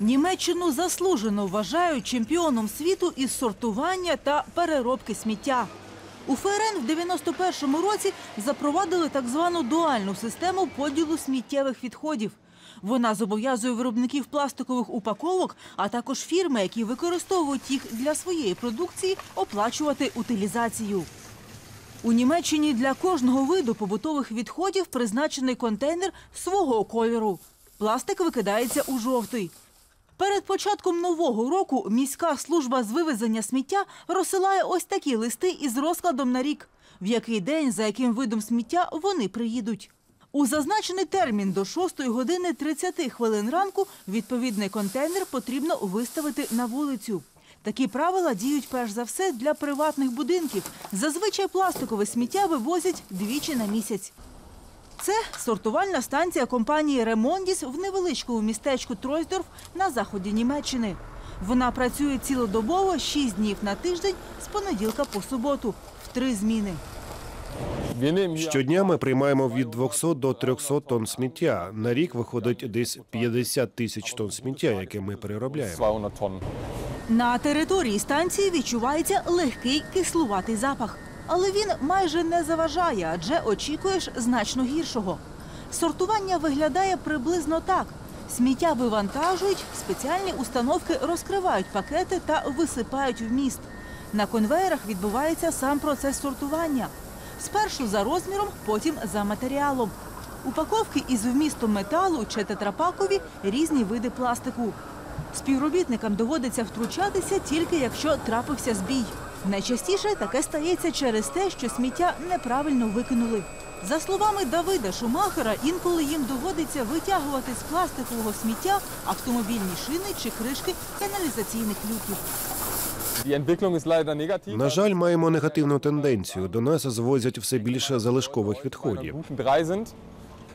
Німеччину заслужено вважають чемпіоном світу із сортування та переробки сміття. У ФРН в 91-му році запровадили так звану дуальну систему поділу сміттєвих відходів. Вона зобов'язує виробників пластикових упаковок, а також фірми, які використовують їх для своєї продукції, оплачувати утилізацію. У Німеччині для кожного виду побутових відходів призначений контейнер свого кольору. Пластик викидається у жовтий. Перед початком нового року міська служба з вивезення сміття розсилає ось такі листи із розкладом на рік, в який день, за яким видом сміття вони приїдуть. У зазначений термін до 6 години 30 хвилин ранку відповідний контейнер потрібно виставити на вулицю. Такі правила діють перш за все для приватних будинків. Зазвичай пластикове сміття вивозять двічі на місяць. Це сортувальна станція компанії Ремондіс в невеличкому містечку Тройсдорф на заході Німеччини. Вона працює цілодобово 6 днів на тиждень з понеділка по суботу в три зміни. Щодня ми приймаємо від 200 до 300 тонн сміття. На рік виходить десь 50 тисяч тонн сміття, яке ми переробляємо. На території станції відчувається легкий кислуватий запах. Але він майже не заважає, адже очікуєш значно гіршого. Сортування виглядає приблизно так: сміття вивантажують, спеціальні установки розкривають пакети та висипають в міст. На конвеєрах відбувається сам процес сортування. Спершу за розміром, потім за матеріалом. Упаковки із вмістом металу чи тетрапакові різні види пластику. Співробітникам доводиться втручатися тільки якщо трапився збій. Найчастіше таке стається через те, що сміття неправильно викинули. За словами Давида Шумахера, інколи їм доводиться витягувати з пластикового сміття автомобільні шини чи кришки каналізаційних люків. На жаль, маємо негативну тенденцію. До нас звозять все більше залишкових відходів.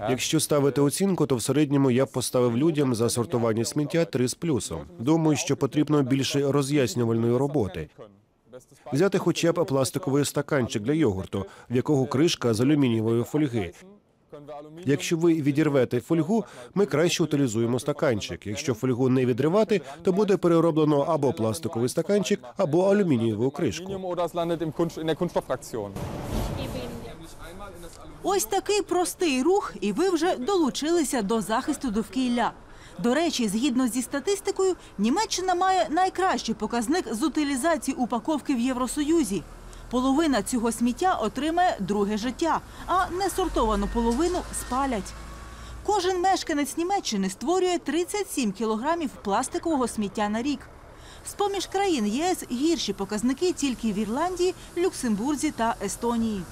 Якщо ставити оцінку, то в середньому я поставив людям за сортування сміття 3 з плюсом. Думаю, що потрібно більше роз'яснювальної роботи. Взяти хоча б пластиковий стаканчик для йогурту, в якого кришка з алюмінієвої фольги. Якщо ви відірвете фольгу, ми краще утилізуємо стаканчик. Якщо фольгу не відривати, то буде перероблено або пластиковий стаканчик, або алюмінієву кришку. Ось такий простий рух, і ви вже долучилися до захисту довкілля. До речі, згідно зі статистикою, Німеччина має найкращий показник з утилізації упаковки в Євросоюзі. Половина цього сміття отримає друге життя, а несортовану половину спалять. Кожен мешканець Німеччини створює 37 кілограмів пластикового сміття на рік. З-поміж країн ЄС гірші показники тільки в Ірландії, Люксембурзі та Естонії.